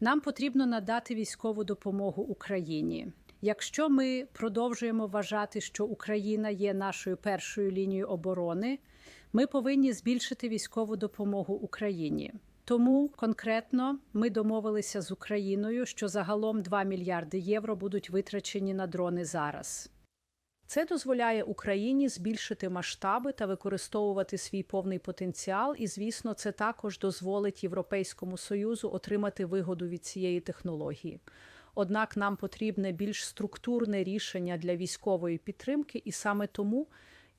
Нам потрібно надати військову допомогу Україні. Якщо ми продовжуємо вважати, що Україна є нашою першою лінією оборони, ми повинні збільшити військову допомогу Україні. Тому конкретно ми домовилися з Україною, що загалом 2 мільярди євро будуть витрачені на дрони зараз. Це дозволяє Україні збільшити масштаби та використовувати свій повний потенціал, і, звісно, це також дозволить Європейському Союзу отримати вигоду від цієї технології. Однак нам потрібне більш структурне рішення для військової підтримки, і саме тому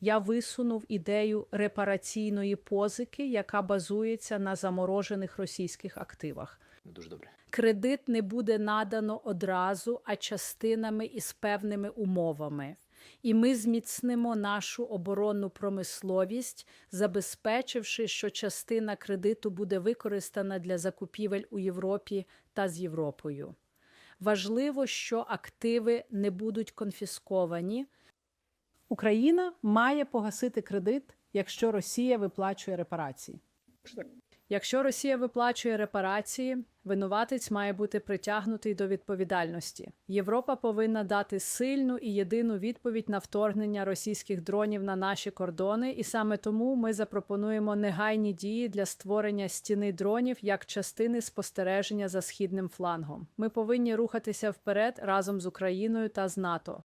я висунув ідею репараційної позики, яка базується на заморожених російських активах. Дуже добре. Кредит не буде надано одразу, а частинами і з певними умовами. І ми зміцнимо нашу оборонну промисловість, забезпечивши, що частина кредиту буде використана для закупівель у Європі та з Європою. Важливо, що активи не будуть конфісковані. Україна має погасити кредит, якщо Росія виплачує репарації. Якщо Росія виплачує репарації, винуватець має бути притягнутий до відповідальності. Європа повинна дати сильну і єдину відповідь на вторгнення російських дронів на наші кордони, і саме тому ми запропонуємо негайні дії для створення стіни дронів як частини спостереження за східним флангом. Ми повинні рухатися вперед разом з Україною та з НАТО.